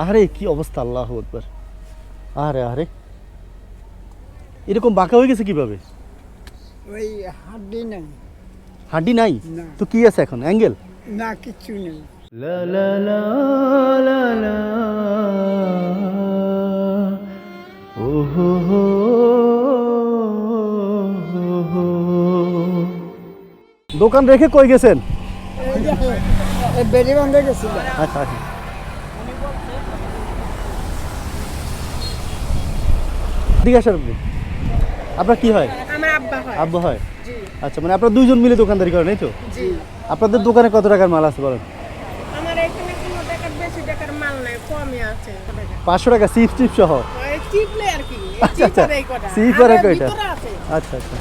আহারে কি অবস্থা আল্লাহ একবার আরে আরে এরকম বাঁকা হয়ে গেছে কীভাবে? ওই হাড্ডি নেই। হাড্ডি নাই? তো কি আছে এখন? অ্যাঙ্গেল? না কিচ্ছু নেই। লা লা লা লা লা। ও হো হো। দোকান রেখে কই গেছেন? গেছিল আচ্ছা আচ্ছা। আছে আপনি। আপনার কি হয়? আমার আব্বা হয়। আব্বা হয়? জি। আচ্ছা মানে আপনারা দুইজন মিলে দোকানদারি করেন এই তো? জি। আপনাদের দোকানে কত টাকার মাল আছে বলেন? আমার এখানে কোনো টাকার বেশি টাকার মাল নাই কমই আছে। পাঁচশো টাকা চিপস টিপ সহ? চিপলে আর কি। আচ্ছা, আচ্ছা। এই আর কয়টা? আচ্ছা আচ্ছা।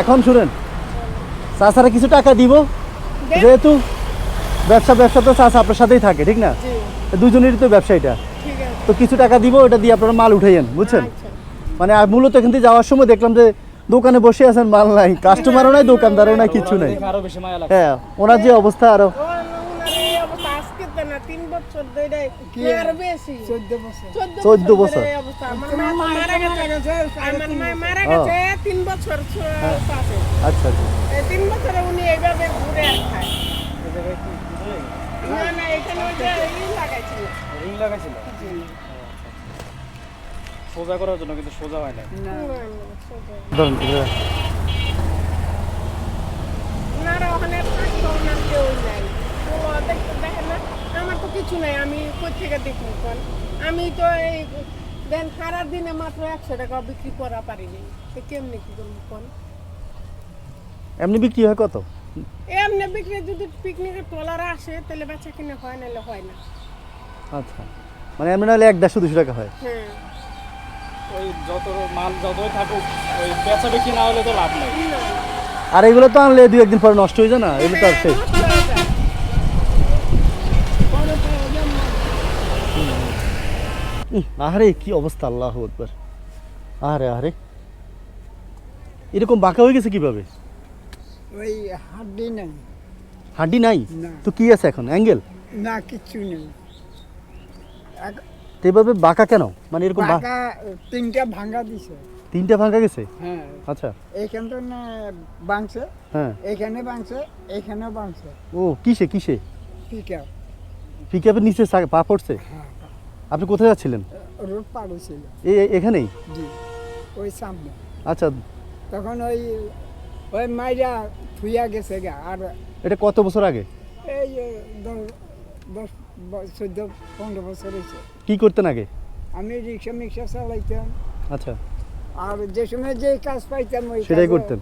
এখন শুনেন চাচারা কিছু টাকা দিব? যেহেতু ব্যবসা ব্যবসা তো চাচা আপনার সাথেই থাকে ঠিক না? দুজনেরই তো ব্যবসা এটা। তো কিছু টাকা দিব ওটা দিয়ে আপনারা মাল উঠাইয়েন বুঝছেন? আচ্ছা। মানে আর মূলত এখান থেকে যাওয়ার সময় দেখলাম যে দোকানে বসে আছেন মাল নাই কাস্টমারও নাই দোকানদারও নাই কিছু নাই। আরও বেশি মায়া লাগে হ্যাঁ ওনার যে অবস্থা আরও। ও, ওনার এই অবস্থা রিং লাগাইছিল? সোজা করার জন্য কিন্তু সোজা হয় না। ধরুন আমার তো কিছু নাই আমি কোথা দেখুন আমি তো এই দেন সারা দিনে মাত্র একশো টাকা বিক্রি করা পারিনি। কেমনি কি করব কোন এমনি বিক্রি হয় কত? এমনি বিক্রি যদি পিকনিকের ট্রলার আসে তাহলে বাচ্চা কিনে হয় নাহলে হয় না। আচ্ছা। মানে এমনি নাহলে এক দেড়শো দুশো টাকা হয়। ওই যত মাল যতই থাকুক ওই বেচা বিক্রি না হলে তো লাভ নেই। আর এগুলো তো আনলে দুই একদিন পরে নষ্ট হয়ে যায় না এগুলো তো আর শেষ। আহারে কি অবস্থা আল্লাহ একবার আহারে আহারে। এরকম বাঁকা হয়ে গেছে কীভাবে? ওই হাড্ডি নেই। হাড্ডি নাই। তো কি আছে এখন? অ্যাঙ্গেল? না কিচ্ছু নেই। এভাবে বাঁকা কেন? মানে এরকম বা- পাকা তিনটা ভাঙ্গা দিছে। তিনটা ভাঙা গেছে? হ্যাঁ। আচ্ছা। এইখানটা বাংছে হ্যাঁ। এইখানে বাংছে এইখানেও বাংছে ও কিসে কিসে? ঠিক আছে পিকআপের নিচে পা পড়ছে? হ্যাঁ। আপনি কোথায় যাচ্ছিলেন? রোড পার ছিল। এই এখানেই? জি। ওই সামনে। আচ্ছা। তখন ওই ওই মাইরা থুইয়া গেছে গা আর এটা কত বছর আগে? এই দশ চোদ্দ পনেরো বছর হয়েছে। কি করতেন আগে? আমি রিক্সা মিক্সা চালাইতাম। আচ্ছা। আর যে সময় যে কাজ পাইতাম ওই সেটাই করতেন।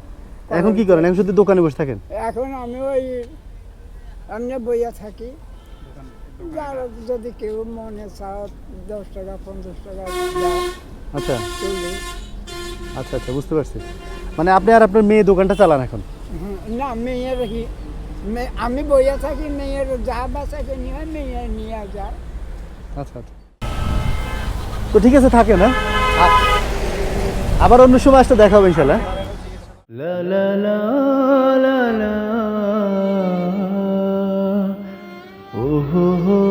এখন কি করেন? এখন শুধু দোকানে বসে থাকেন? এখন আমি ওই এমনি বইয়া থাকি। যার যদি কেউ মনে চাও দশ টাকা পঞ্চাশ টাকা আচ্ছা। আচ্ছা আচ্ছা বুঝতে পারছি। মানে আপনি আর আপনার মেয়ে দোকানটা চালান এখন? না মেয়ের হি- মে- আমি বইয়া থাকি মেয়ের যা বাসাকে নিয়ে মেয়ে নিয়ে যায়। আচ্ছা আচ্ছা। তো ঠিক আছে থাকে না? আবার অন্য সময় আসতে দেখা হবে ইনশাল্লাহ লা লা লা লা লা। ও হো হো।